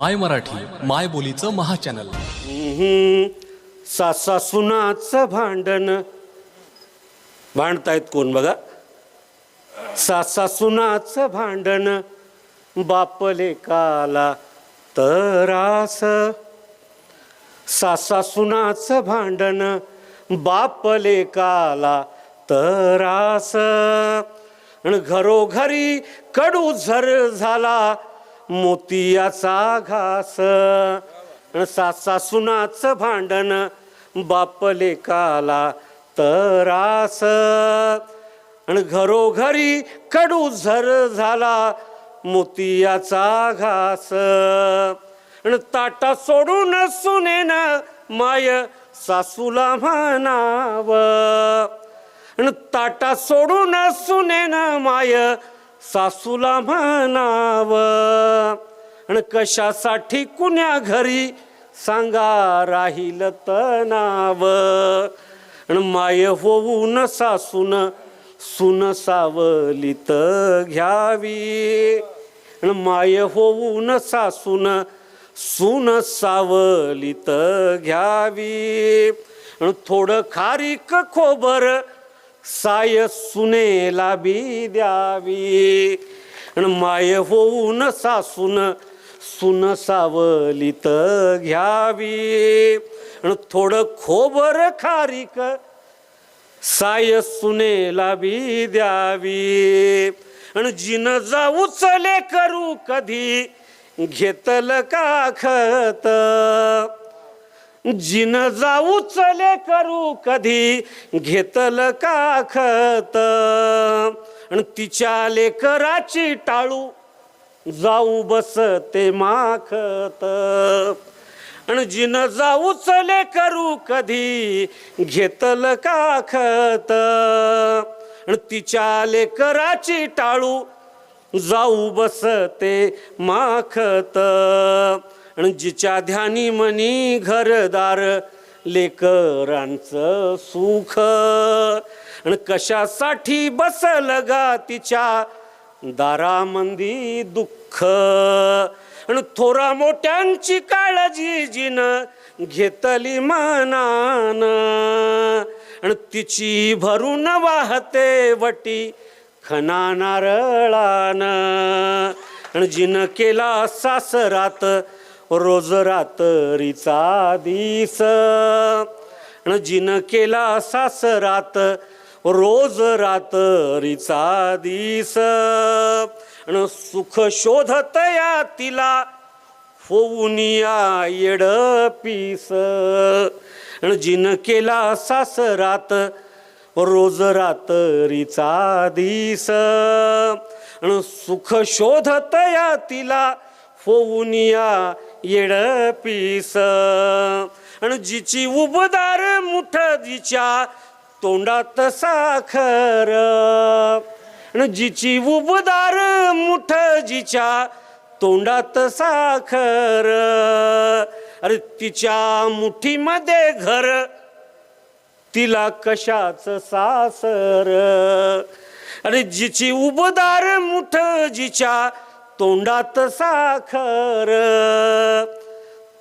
माय मराठी माय बोलीचं महाचॅनल. चॅनल सासा सुनाचं भांडण. भांडतायत कोण बघा? सासा सुनाचं भांडण. बापले काला तरास सासा सुनाचं भांडण. बापले काला तरास आणि घरोघरी कडू झर झाला. मोतियाचा घास. सासा सुनाच भांडण बापले काला तरास. आणि घरोघरी कडू झर झाला मोतियाचा घास. आणि ताटा सोडून सुनेन माय सासूला म्हणाव. आणि ताटा सोडून सुनेन माय सासूला म्हणाव आणि कशासाठी कुण्या घरी सांगा राहील तणाव आणि माय होऊन सासून सुन सावलीत घ्यावी? आणि माय होऊन सासून सुन सावलीत घ्यावी? आणि थोडं खारीक खोबर साय सुनेला बी द्यावी. आणि माय होऊन सासून सुन सावलीत घ्यावी. आणि थोडं खोबर खारीक साय सुनेला बी द्यावी. आणि जिन जाऊ चले करू कधी घेतल का खत? जिन जाऊ चले करू कधी घेतल का खत? आणि तिच्या लेकराची टाळू जाऊ बसते माखत. आणि जिन जाऊ चले करू कधी घेतल का खत? आणि तिच्या लेकराची टाळू जाऊ बसते माखत. जिच्या ध्यानी मनी घरदार लेकरांचं सुख. आणि कशासाठी बसल गा तिच्या दारामंदी दुःख? आणि थोरा मोठ्यांची काळजी जिन घेतली मनान. आणि तिची भरून वाहते वटी खना नारळान आणि जिनं केला सासरात रोज रात्रीचा दिस. आणि जिन केला सासरात रोज रात्रीचा दिस. आणि सुख शोधत या तिला होऊन येड पीस आणि जिन केला सासरात रोज रात्रीचा दिस. आणि सुख शोधत या तिला होऊन येड पीस आणि जिची उबदार मुठ जिच्या तोंडात साखर. आणि जिची उबदार मुठ जिच्या तोंडात साखर. अरे तिच्या मुठीमध्ये घर तिला कशाच सासर? अरे जिची उबदार मुठ जिच्या तोंडात साखर.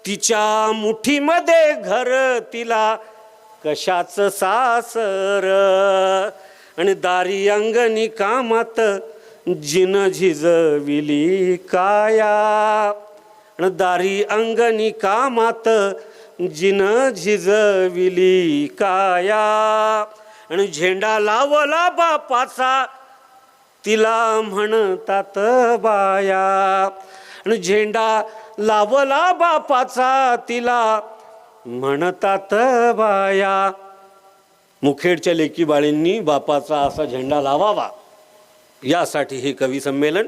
तिच्या मुठीमध्ये घर तिला कशाच सासर? आणि दारी अंगणी कामात जिन झिजविली काया? आणि दारी अंगणी कामात जिन झिजविली काया? आणि झेंडा लावला बापाचा तिला म्हणतात बाया. आणि झेंडा लावला बापाचा तिला म्हणतात बाया. मुखेडच्या लेकी बाळींनी बापाचा असा झेंडा लावावा. यासाठी हे कवी संमेलन